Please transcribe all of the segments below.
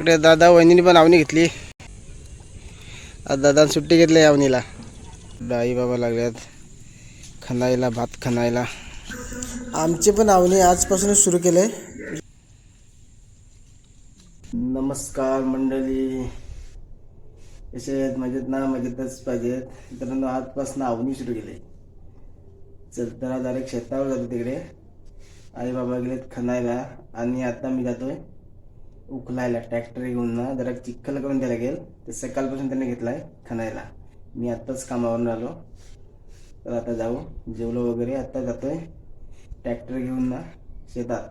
इकडे दादा वहिनीने पण आवनी घेतली. आज दादा सुट्टी घेतली आवनीला आई बाबा लागल्यात. खणायला भात खणायला. आमची पण आवनी आजपासूनच सुरू केले नमस्कार मंडळी. कसे आहेत मजेत ना मजेतच पाहिजेत मित्रांनो आजपासून आवनी सुरू केली. चल तर आज डायरेक्ट शेतावर जातो तिकडे. आई बाबा गेलेत खणायला. आणि आता मी जातोय उकलायला ट्रॅक्टर घेऊन ना जरा चिखल करून द्यायला गेल ते सकाळपासून त्याने घेतलाय खणायला. मी आत्ताच कामावरून आलो. तर आता जाऊ. जेवलो वगैरे आत्ता जातोय. ट्रॅक्टर घेऊन ना शेतात.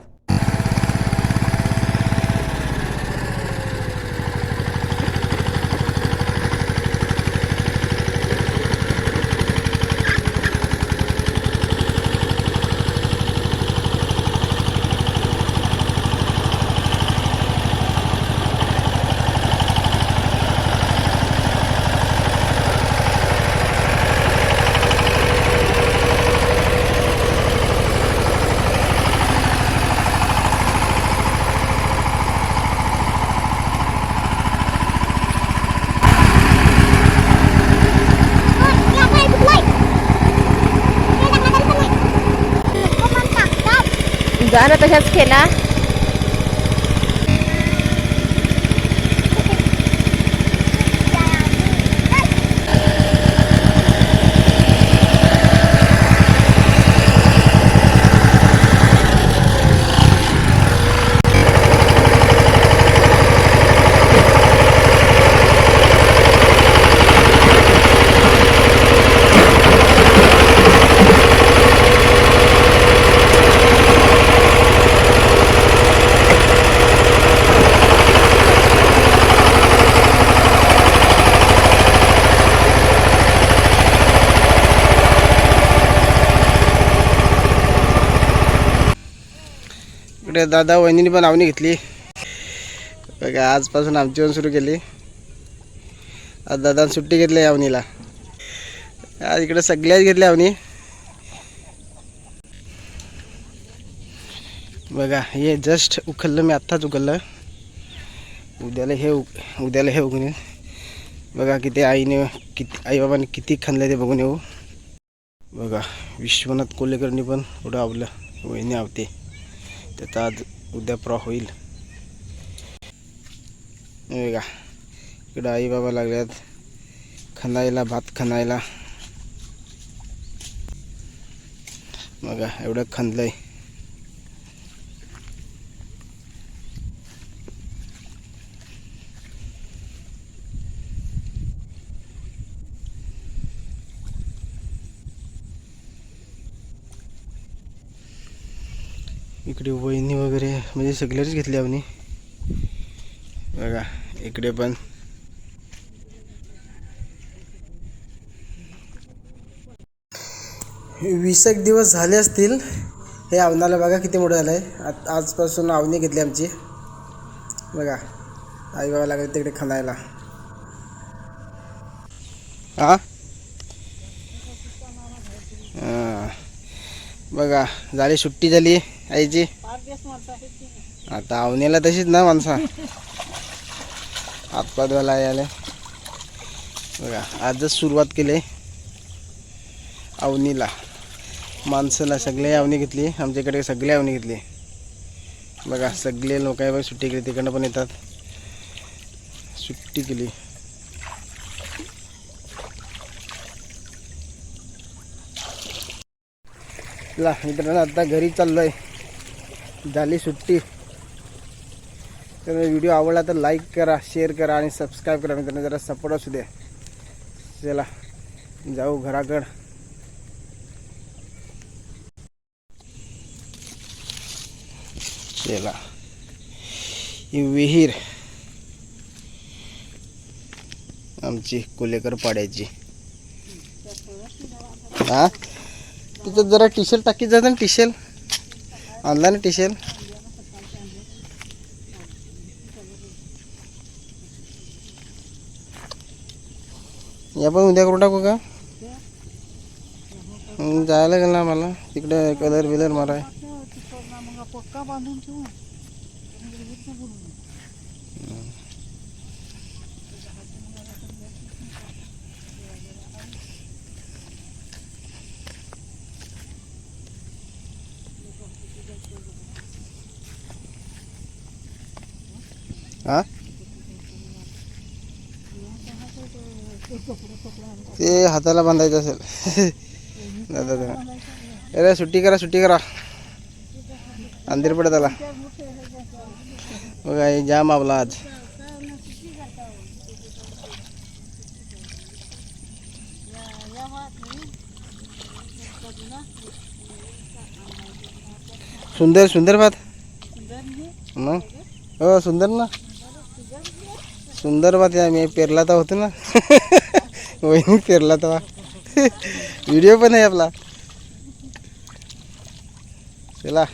जा ना तशाच केला आपल्या दादा वहिनीने पण आवणी घेतली. बघा आजपासून आमची पण सुरू केली. आज दादानं सुट्टी घेतली आवनीला आज इकडे सगळ्याच घेतल्या आवणी बघा हे जस्ट उखललं मी आत्ताच उखललं. उद्याला हे उग उद्याला हे उगून बघा किती आईने किती आईबाबाने किती खणलं ते बघून येऊ. बघा विश्वनाथ कोल्हेकरनी पण एवढं आवलं वहिनी आवते. त्याचा आज उद्या प्रॉ होईल. हे बघा इकडं आई बाबा लागल्यात. खणायला भात खणायला. बघा एवढं खणलंय. इकडे वहिनी वगैरे म्हणजे सगळ्याच घेतली आम्ही. बघा इकडे पण. वीस एक दिवस झाले असतील. हे आवनाला बघा किती मोठं झालं आहे आज आजपासून आवनी घेतली आमची. बघा आई बाबा लागले तिकडे खणायला हा. बघा झाली सुट्टी झाली. आईची आता आवणीला तशीच ना माणसा? हातपात घाला यायला बघा आजच सुरुवात केली. आवनीला माणसाला सगळे आवनी घेतली आमच्याकडे सगळे आवनी घेतली. बघा सगळे लोक आहे बघ सुट्टी केली तिकडनं पण येतात. सुट्टी केली. ला मित्रांनो आता घरी चाललोय. झाली सुट्टी. तर व्हिडिओ आवडला तर लाईक करा शेअर करा आणि सबस्क्राईब करा मित्रांनो जरा सपोर्ट असू द्या. चला जाऊ घराकड. चला. ही विहीर. आमची कुलेकर पाड्याची. हा? तिथं जरा टी शर्ट टाकीत जातं ना टी शर्ट आणला ना टी शर्ट या पण उद्या करून टाकू का? जायला लागेल ना मला तिकडे कलर बिलर माराय पक्का बांधून ठेवू. ते दादा. अरे, सुट्टी करा सुट्टी करा. अंधेर पडत जाम आपला आज. सुंदर सुंदर भात. मग? हो, सुंदर ना? सुंदर भात मी पेरला तर होतो ना. वहिनी फिरला तेव्हा. व्हिडिओ पण आहे आपला. चला.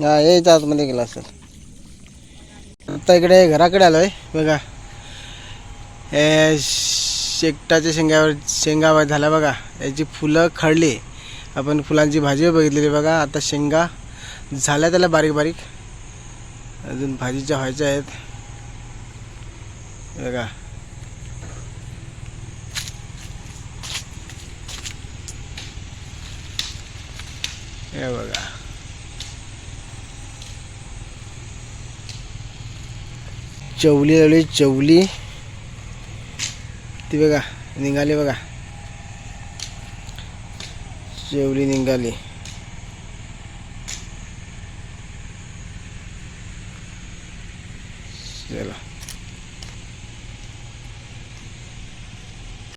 हा यायचं आतमध्ये गेला असेल. आता इकडे घराकडे आलोय बघा. हे शेकटाच्या शेंगावर शेंगा झाल्या बघा. याची फुलं खडली. आपण फुलांची भाजी बघितलेली बघा. आता शेंगा झाल्या त्याला बारीक बारीक. अजून भाजीच्या व्हायच्या आहेत. बघा. हे बघा. चवली लावली. चवली. ती बघा निघाली बघा. शेवली निघाली. चला.